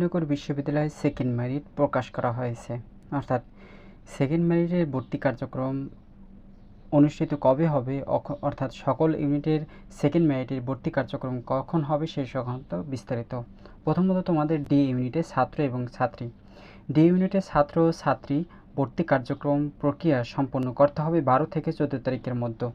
নগর বিশ্ববিদ্যালয়ে second merit প্রকাশ করা হয়েছে। অর্থাৎ সেকেন্ড মেরিটের ভর্তি কার্যক্রম অনুষ্ঠিত কবে হবে? অর্থাৎ সকল ইউনিটের সেকেন্ড মেরিটের ভর্তি কার্যক্রম কখন হবে সেই সংক্রান্ত বিস্তারিত। প্রথমত তোমাদের ডি ইউনিটের ছাত্র এবং ছাত্রী। ডি ইউনিটের ছাত্র ও ছাত্রী ভর্তি কার্যক্রম প্রক্রিয়া সম্পন্ন করতে হবে বারো থেকে চোদ্দ তারিখের মধ্যে।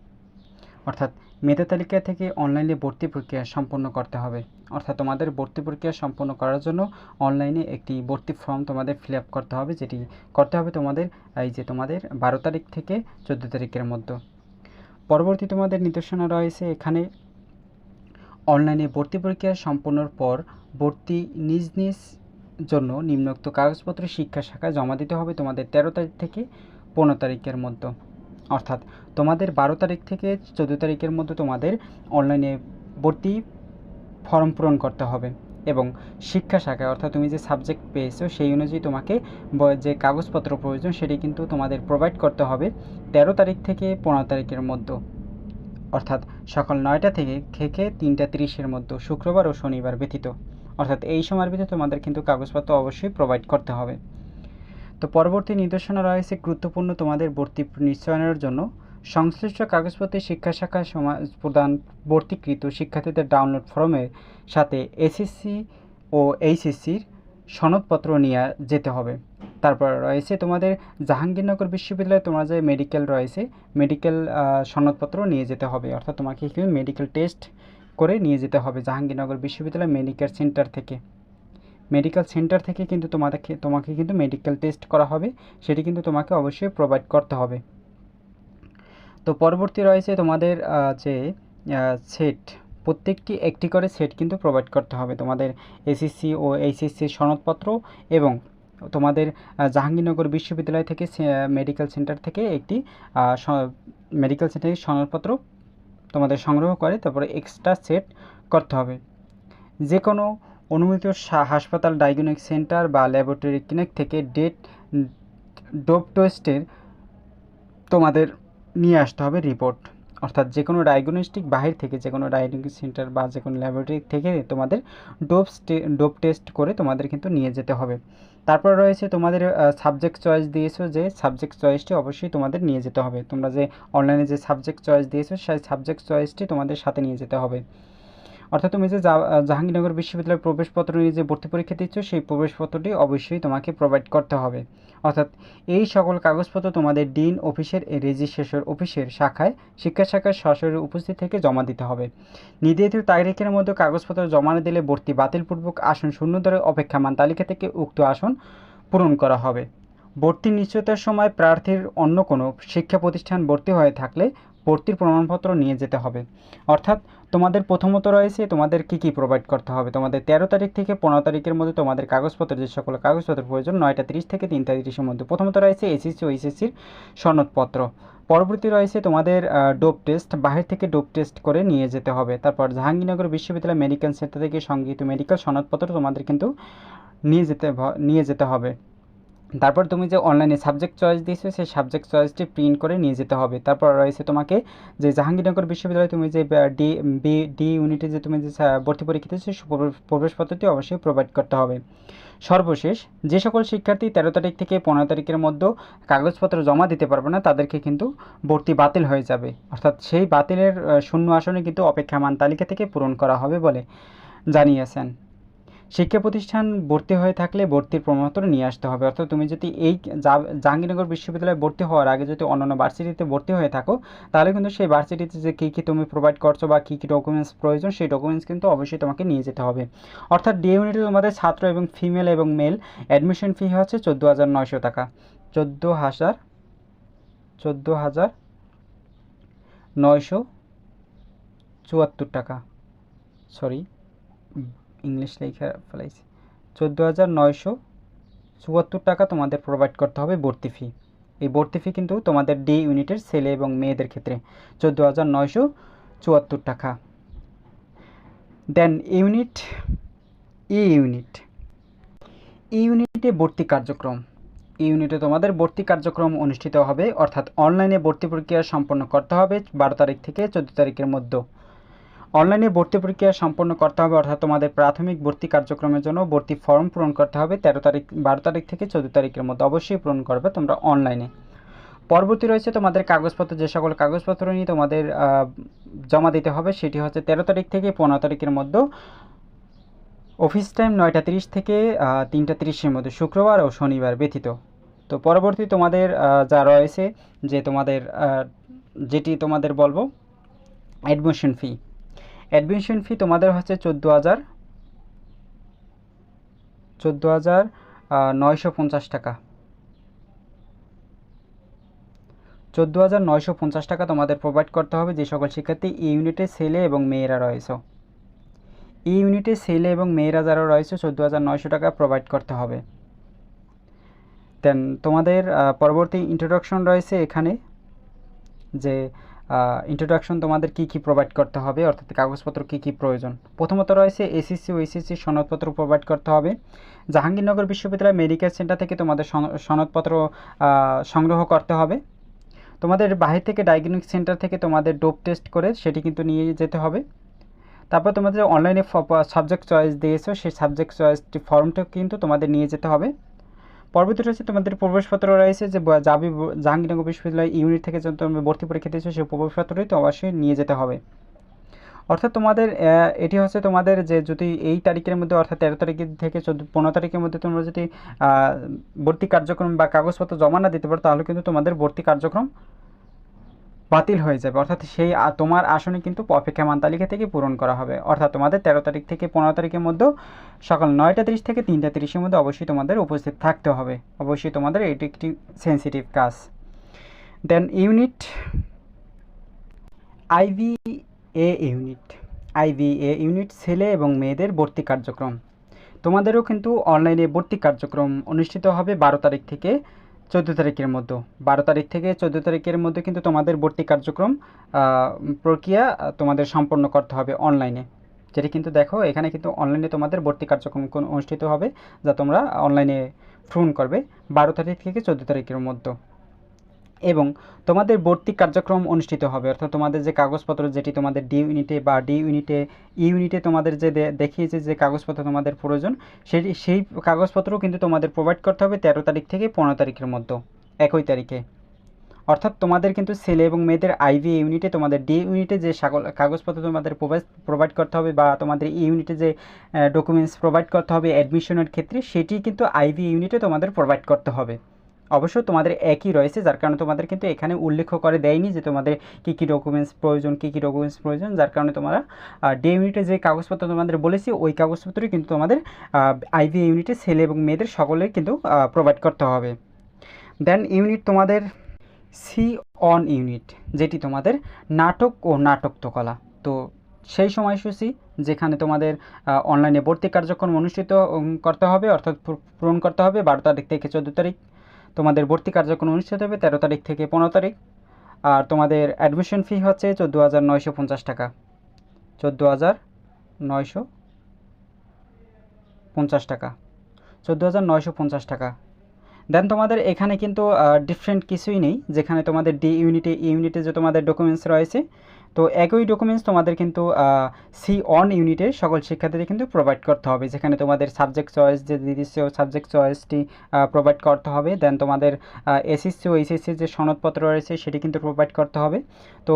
অর্থাৎ মেধা তালিকা থেকে অনলাইনে ভর্তি প্রক্রিয়া সম্পন্ন করতে হবে। অর্থাৎ তোমাদের ভর্তি প্রক্রিয়া সম্পন্ন করার জন্য অনলাইনে একটি ভর্তি ফর্ম তোমাদের ফিল আপ করতে হবে, যেটি করতে হবে তোমাদের, এই যে তোমাদের বারো তারিখ থেকে চোদ্দ তারিখের মধ্যে। পরবর্তী তোমাদের নির্দেশনা রয়েছে এখানে অনলাইনে ভর্তি প্রক্রিয়া সম্পন্নর পর ভর্তি নিজ নিজ জন্য নিম্নোক্ত কাগজপত্র শিক্ষা শাখায় জমা দিতে হবে তোমাদের তেরো তারিখ থেকে পনেরো তারিখের মধ্যে। অর্থাৎ তোমাদের বারো তারিখ থেকে চোদ্দ তারিখের মধ্যে তোমাদের অনলাইনে ভর্তি ফর্ম পূরণ করতে হবে এবং শিক্ষা শাখায়, অর্থাৎ তুমি যে সাবজেক্ট পেয়েছ সেই অনুযায়ী তোমাকে যে কাগজপত্র প্রয়োজন সেটি কিন্তু তোমাদের প্রোভাইড করতে হবে তেরো তারিখ থেকে পনেরো তারিখের মধ্যে। অর্থাৎ সকাল নয়টা থেকে থেকে তিনটা তিরিশের মধ্যে, শুক্রবার ও শনিবার ব্যতীত। অর্থাৎ এই সময়ের ভিতরে তোমাদের কিন্তু কাগজপত্র অবশ্যই প্রোভাইড করতে হবে। তো পরবর্তী নির্দেশনা রয়েছে গুরুত্বপূর্ণ তোমাদের ভর্তি নিশ্চয়নের জন্য। সংশ্লিষ্ট কাগজপত্রে শিক্ষা শাখায় সমাজ প্রদান ভর্তিকৃত শিক্ষার্থীদের ডাউনলোড ফর্মের সাথে এসএসসি ও এইচএসসির সনদপত্র নিয়ে যেতে হবে। তারপর রয়েছে তোমাদের জাহাঙ্গীরনগর বিশ্ববিদ্যালয়ে তোমার যে মেডিকেল রয়েছে মেডিকেল সনদপত্র নিয়ে যেতে হবে। অর্থাৎ তোমাকে মেডিকেল টেস্ট করে নিয়ে যেতে হবে জাহাঙ্গীরনগর বিশ্ববিদ্যালয় মেডিকেল সেন্টার থেকে। মেডিকেল সেন্টার থেকে কিন্তু তোমাদেরকে, তোমাকে কিন্তু মেডিকেল টেস্ট করা হবে। সেটি কিন্তু তোমাকে অবশ্যই প্রোভাইড করতে হবে। তো পরবর্তী রয়েছে তোমাদের যে সেট প্রত্যেকটি, একটি করে সেট কিন্তু প্রোভাইড করতে হবে। তোমাদের এসএসসি ও এইচএসসি সনদপত্র এবং তোমাদের জাহাঙ্গীরনগর বিশ্ববিদ্যালয় থেকে মেডিকেল সেন্টার থেকে একটি মেডিকেল সেন্টারের সনদপত্র তোমাদের সংগ্রহ করে, তারপরে এক্সট্রা সেট করতে হবে। যে কোনো অনুমোদিত হাসপাতাল ডায়াগনস্টিক সেন্টার বা ল্যাবরেটরি ক্লিনিক থেকে ডেট ডোপ টেস্টের তোমাদের নিয়ে আসতে হবে রিপোর্ট। অর্থাৎ যে কোনো ডায়াগনস্টিক বাহির থেকে যে কোনো ডায়াগনস্টিক সেন্টার বা যে কোনো ল্যাবরেটরি থেকে তোমাদের ডোপ ডোপ টেস্ট করে তোমাদের কিন্তু নিয়ে যেতে হবে। তারপর রয়েছে তোমাদের সাবজেক্ট চয়েস দিয়েছ যে সাবজেক্ট চয়েসটি অবশ্যই তোমাদের নিয়ে যেতে হবে। তোমরা যে অনলাইনে যে সাবজেক্ট চয়েস দিয়েছ, সেই সাবজেক্ট চয়েসটি তোমাদের সাথে নিয়ে যেতে হবে। অর্থাৎ তুমি যে জাহাঙ্গীরনগর বিশ্ববিদ্যালয়ের প্রবেশপত্র নিয়ে যে ভর্তি পরীক্ষা দিচ্ছ, সেই প্রবেশপত্রটি অবশ্যই তোমাকে প্রোভাইড করতে হবে। অর্থাৎ এই সকল কাগজপত্র তোমাদের ডিন অফিসের এই রেজিস্ট্রেশন অফিসের শাখায়, শিক্ষা শাখায় সরাসরি উপস্থিত থেকে জমা দিতে হবে। নির্ধারিত তারিখের মধ্যে কাগজপত্র জমা দিলে ভর্তি বাতিলপূর্বক আসন শূন্য ধরে অপেক্ষামান তালিকা থেকে উক্ত আসন পূরণ করা হবে। ভর্তি নিশ্চয়তার সময় প্রার্থীর অন্য কোনো শিক্ষা প্রতিষ্ঠান ভর্তি হয়ে থাকলে ভর্তির প্রমাণপত্র নিয়ে যেতে হবে। অর্থাৎ তোমাদের প্রথমত রয়েছে তোমাদের কি কি প্রোভাইড করতে হবে? তোমাদের তেরো তারিখ থেকে পনেরো তারিখের মধ্যে তোমাদের কাগজপত্র, যে সকল কাগজপত্র প্রয়োজন, নয়টা তিরিশ থেকে তিনটা তিরিশের মধ্যে। প্রথমত রয়েছে এসএসসি ও এইচএসসির সনদপত্র। পরবর্তী রয়েছে তোমাদের ডোপ টেস্ট বাহির থেকে ডোপ টেস্ট করে নিয়ে যেতে হবে। তারপর জাহাঙ্গীরনগর বিশ্ববিদ্যালয় মেডিকেল সেন্টার থেকে সংগৃহীত মেডিকেল সনদপত্র তোমাদের কিন্তু নিয়ে যেতে নিয়ে যেতে হবে। তারপর তুমি যে অনলাইনে সাবজেক্ট চয়েস দিয়েছ, সেই সাবজেক্ট চয়েসটি প্রিন্ট করে নিয়ে যেতে হবে। তারপর রয়েছে তোমাকে যে জাহাঙ্গীরনগর বিশ্ববিদ্যালয়ে তুমি যে ডি বি ডি ইউনিটে যে তুমি যে ভর্তি পরীক্ষা দিয়েছ, সেই প্রবেশ- প্রবেশপত্রটি অবশ্যই প্রোভাইড করতে হবে। সর্বশেষ, যে সকল শিক্ষার্থী তেরো তারিখ থেকে পনেরো তারিখের মধ্যে কাগজপত্র জমা দিতে পারবে না, তাদেরকে কিন্তু ভর্তি বাতিল হয়ে যাবে। অর্থাৎ সেই বাতিলের শূন্য আসনে কিন্তু অপেক্ষামান তালিকা থেকে পূরণ করা হবে বলে জানিয়েছেন। শিক্ষা প্রতিষ্ঠান ভর্তি হয়ে থাকলে ভর্তির প্রমাণপত্র নিয়ে আসতে হবে। অর্থাৎ তুমি যদি এই জাহাঙ্গীরনগর বিশ্ববিদ্যালয়ে ভর্তি হওয়ার আগে যদি অন্যান্য ভার্সিটিতে ভর্তি হয়ে থাকো, তাহলে কিন্তু সেই ভার্সিটিতে যে কী কী তুমি প্রোভাইড করছ বা কী কী ডকুমেন্টস প্রয়োজন, সেই ডকুমেন্টস কিন্তু অবশ্যই তোমাকে নিয়ে যেতে হবে। অর্থাৎ ডি ইউনিটে তোমাদের ছাত্র এবং ফিমেল এবং মেল অ্যাডমিশন ফি হচ্ছে চোদ্দ হাজার নয়শো টাকা। চোদ্দ হাজার চোদ্দ হাজার নয়শো চুয়াত্তর টাকা। সরি ইংলিশ লেখা ফেলাইছি। চোদ্দ হাজার নয়শো চুয়াত্তর টাকা তোমাদের প্রোভাইড করতে হবে ভর্তি ফি এই ভর্তি ফি কিন্তু তোমাদের ডি ইউনিটের ছেলে এবং মেয়েদের ক্ষেত্রে। চোদ্দ হাজার নয়শো চুয়াত্তর টাকা। দেন ইউনিট ই ইউনিট ইউনিটে ভর্তি কার্যক্রম। ইউনিটে তোমাদের ভর্তি কার্যক্রম অনুষ্ঠিত হবে, অর্থাৎ অনলাইনে ভর্তি প্রক্রিয়া সম্পন্ন করতে হবে বারো তারিখ থেকে চোদ্দ তারিখের মধ্যে। অনলাইনে ভর্তি প্রক্রিয়া সম্পন্ন করতে হবে, অর্থাৎ তোমাদের প্রাথমিক ভর্তি কার্যক্রমের জন্য ভর্তি ফর্ম পূরণ করতে হবে তেরো তারিখ, বারো তারিখ থেকে চোদ্দ তারিখের মধ্যে অবশ্যই পূরণ করবে তোমরা অনলাইনে। পরবর্তী রয়েছে তোমাদের কাগজপত্র, যে সকল কাগজপত্র নিয়ে তোমাদের জমা দিতে হবে সেটি হচ্ছে তেরো তারিখ থেকে পনেরো তারিখের মধ্যে অফিস টাইম নয়টা তিরিশ থেকে তিনটা তিরিশের মধ্যে শুক্রবার ও শনিবার ব্যতীত। তো পরবর্তী তোমাদের যা রয়েছে যে তোমাদের যেটি তোমাদের বলব অ্যাডমিশন ফি অ্যাডমিশন ফি তোমাদের হচ্ছে চোদ্দ হাজার চোদ্দ হাজার নয়শো পঞ্চাশ টাকা। চোদ্দ হাজার নয়শো পঞ্চাশ টাকা তোমাদের প্রোভাইড করতে হবে যে সকল শিক্ষার্থী এই ইউনিটে ছেলে এবং মেয়েরা রয়েছে। এই ইউনিটে ছেলে এবং মেয়েরা যারা রয়েছে, চোদ্দ হাজার নয়শো টাকা প্রোভাইড করতে হবে। দেন তোমাদের পরবর্তী ইন্ট্রোডাকশন রয়েছে এখানে যে ইন্ট্রোডাকশন তোমাদের কি কি প্রোভাইড করতে হবে, অর্থাৎ কাগজপত্র কি কি প্রয়োজন? প্রথমত রয়েছে এসএসসি ও এসএসসি সনদপত্র প্রোভাইড করতে হবে। জাহাঙ্গীরনগর বিশ্ববিদ্যালয় মেডিকেল সেন্টার থেকে তোমাদের সন- সনদপত্র সংগ্রহ করতে হবে। তোমাদের বাহির থেকে ডায়াগনস্টিক সেন্টার থেকে তোমাদের ডোপ টেস্ট করে সেটি কিন্তু নিয়ে যেতে হবে। তারপর তোমাদের অনলাইনে সাবজেক্ট চয়েস দিয়েছ, সেই সাবজেক্ট চয়েসটি ফর্মটা কিন্তু তোমাদের নিয়ে যেতে হবে। পরবর্তী রয়েছে তোমাদের প্রবেশপত্র রয়েছে যে যাবি জাহাঙ্গীরনগর বিশ্ববিদ্যালয় ইউনিট থেকে যখন তোমরা ভর্তি পরীক্ষা দিয়েছ, সেই প্রবেশপত্রই তো অবশ্যই নিয়ে যেতে হবে। অর্থাৎ তোমাদের এটি হচ্ছে তোমাদের যে যদি এই তারিখের মধ্যে, অর্থাৎ তেরো তারিখ থেকে চোদ্দ, পনেরো তারিখের মধ্যে তোমরা যদি ভর্তি কার্যক্রম বা কাগজপত্র জমা না দিতে পারো, তাহলে কিন্তু তোমাদের ভর্তি কার্যক্রম বাতিল হয়ে যাবে। অর্থাৎ সেই তোমার আসনে কিন্তু অপেক্ষামান তালিকা থেকে পূরণ করা হবে। অর্থাৎ তোমাদের তেরো তারিখ থেকে পনেরো তারিখের মধ্যে সকাল নয়টা তিরিশ থেকে তিনটা তিরিশের মধ্যে অবশ্যই তোমাদের উপস্থিত থাকতে হবে। অবশ্যই তোমাদের এটি একটি সেন্সিটিভ কাজ। Then unit IV A unit IV A unit ছেলে এবং মেয়েদের ভর্তি কার্যক্রম। তোমাদেরও কিন্তু অনলাইনে ভর্তি কার্যক্রম অনুষ্ঠিত হবে বারো তারিখ থেকে। চোদ্দ তারিখের মধ্যে। বারো তারিখ থেকে চোদ্দ তারিখের মধ্যে কিন্তু তোমাদের ভর্তি কার্যক্রম প্রক্রিয়া তোমাদের সম্পন্ন করতে হবে অনলাইনে যেটি কিন্তু দেখো, এখানে কিন্তু অনলাইনে তোমাদের ভর্তি কার্যক্রম অনুষ্ঠিত হবে, যা তোমরা অনলাইনে ফোন করবে বারো তারিখ থেকে চোদ্দ তারিখের মধ্যে। এবং তোমাদের ভর্তি কার্যক্রম অনুষ্ঠিত হবে। অর্থাৎ তোমাদের যে কাগজপত্র যেটি তোমাদের ডি ইউনিটে বা ডি ইউনিটে ই ইউনিটে তোমাদের যে দেখিয়েছে যে কাগজপত্র তোমাদের প্রয়োজন, সেই সেই কাগজপত্রও কিন্তু তোমাদের প্রোভাইড করতে হবে তেরো তারিখ থেকে পনেরো তারিখের মধ্যে, একই তারিখে। অর্থাৎ তোমাদের কিন্তু ছেলে এবং মেয়েদের আইভি ইউনিটে তোমাদের ডি ইউনিটে যে কাগজপত্র তোমাদের প্রোভাইড প্রোভাইড করতে হবে বা তোমাদের ই ইউনিটে যে ডকুমেন্টস প্রোভাইড করতে হবে অ্যাডমিশনের ক্ষেত্রে, সেটি কিন্তু আইভি ইউনিটে তোমাদের প্রোভাইড করতে হবে। অবশ্য তোমাদের একই রয়েছে, যার কারণে তোমাদের কিন্তু এখানে উল্লেখ করে দেয়নি যে তোমাদের কী কী ডকুমেন্টস প্রয়োজন, কী কী ডকুমেন্টস প্রয়োজন, যার কারণে তোমরা ডে ইউনিটে যে কাগজপত্র তোমাদের বলেছি, ওই কাগজপত্রই কিন্তু তোমাদের আইভি ইউনিটে ছেলে এবং মেয়েদের সকলের কিন্তু প্রোভাইড করতে হবে। দেন ইউনিট তোমাদের সি অন ইউনিট যেটি তোমাদের নাটক ও নাটকতকলা। তো সেই সময়সূচি যেখানে তোমাদের অনলাইনে ভর্তি কার্যক্রম অনুষ্ঠিত করতে হবে, অর্থাৎ পূরণ করতে হবে, বারো তারিখ থেকে চোদ্দ তারিখ তোমাদের ভর্তি কার্যক্রম অনুষ্ঠিত হবে তেরো তারিখ থেকে পনেরো তারিখ। আর তোমাদের অ্যাডমিশন ফি হচ্ছে চোদ্দ হাজার নয়শো পঞ্চাশ টাকা। চোদ্দ হাজার নয়শো পঞ্চাশ টাকা। চোদ্দ হাজার নয়শো পঞ্চাশ টাকা। দেন তোমাদের এখানে কিন্তু ডিফারেন্ট কিছুই নেই। যেখানে তোমাদের ডি ইউনিটে ইউনিটে যে তোমাদের ডকুমেন্টস রয়েছে তো একই ডকুমেন্টস তোমাদের কিন্তু সি অন ইউনিটে সকল শিক্ষার্থীদের কিন্তু প্রোভাইড করতে হবে। যেখানে তোমাদের সাবজেক্ট চয়েস যে দিচ্ছে সাবজেক্ট চয়েসটি প্রোভাইড করতে হবে। দেন তোমাদের এসএসসি ও এইচএসসি যে সনদপত্র রয়েছে, সেটি কিন্তু প্রোভাইড করতে হবে। তো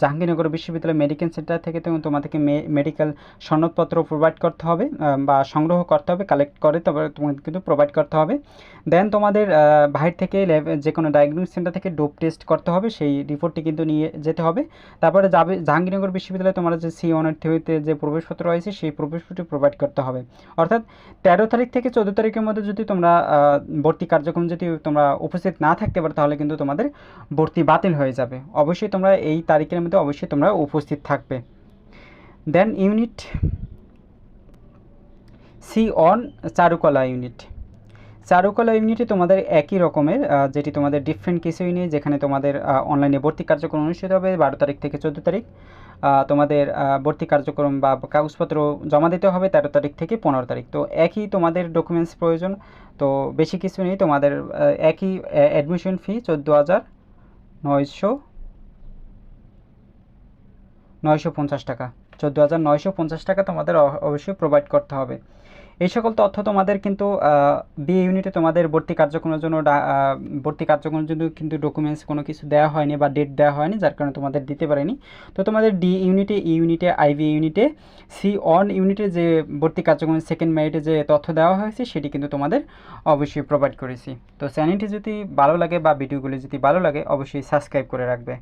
জাহাঙ্গীরনগর বিশ্ববিদ্যালয় মেডিকেল সেন্টার থেকে তোমাদেরকে মেডিকেল সনদপত্র প্রোভাইড করতে হবে বা সংগ্রহ করতে হবে কালেক্ট করে তবে তোমাদের কিন্তু প্রোভাইড করতে হবে। দেন তোমাদের বাহির থেকে যে কোনো ডায়াগনস্টিক সেন্টার থেকে ডোপ টেস্ট করতে হবে, সেই রিপোর্টটি কিন্তু নিয়ে যেতে হবে। তারপরে যাবে, জাহাঙ্গীরনগর বিশ্ববিদ্যালয়ে তোমার যে সি অনার থিওরিতে যে প্রবেশপত্র রয়েছে, সেই প্রবেশপত্র প্রোভাইড করতে হবে। অর্থাৎ তেরো তারিখ থেকে চোদ্দ তারিখের মধ্যে যদি তোমরা ভর্তি কার্যক্রম যদি তোমরা উপস্থিত না থাকতে পারো, তাহলে কিন্তু তোমাদের ভর্তি বাতিল হয়ে যাবে। অবশ্যই তোমরা এই তারিখের মধ্যে অবশ্যই তোমরা উপস্থিত থাকবে। দেন ইউনিট সি অন চারুকলা ইউনিট চারুকলা ইউনিটে তোমাদের একই রকমের যেটি তোমাদের ডিফারেন্ট কিছুই নেই যেখানে তোমাদের অনলাইনে ভর্তি কার্যক্রম অনুষ্ঠিত হবে বারো তারিখ থেকে চোদ্দ তারিখ। তোমাদের ভর্তি কার্যক্রম বা কাগজপত্র জমা দিতে হবে তেরো তারিখ থেকে পনেরো তারিখ। তো একই তোমাদের ডকুমেন্টস প্রয়োজন। তো বেশি কিছু নেই, তোমাদের একই অ্যাডমিশন ফি চোদ্দ হাজার নয়শো নয়শো পঞ্চাশ টাকা। চোদ্দ হাজার নয়শো পঞ্চাশ টাকা তোমাদের অবশ্যই প্রোভাইড করতে হবে। এই সকল তথ্য তোমাদের কিন্তু বি ইউনিটে তোমাদের ভর্তি কার্যক্রমের জন্য ভর্তি কার্যক্রমের জন্য কিন্তু ডকুমেন্টস কোনো কিছু দেওয়া হয়নি বা ডেট দেওয়া হয়নি, যার কারণে তোমাদের দিতে পারেনি। তো তোমাদের ডি ইউনিটে ই ইউনিটে আইভি ইউনিটে সি অন ইউনিটে যে ভর্তি কার্যক্রমের সেকেন্ড মেরিটে যে তথ্য দেওয়া হয়েছে, সেটি কিন্তু তোমাদের অবশ্যই প্রোভাইড করেছি। তো চ্যানেলটি যদি ভালো লাগে বা ভিডিওগুলি যদি ভালো লাগে, অবশ্যই সাবস্ক্রাইব করে রাখবে।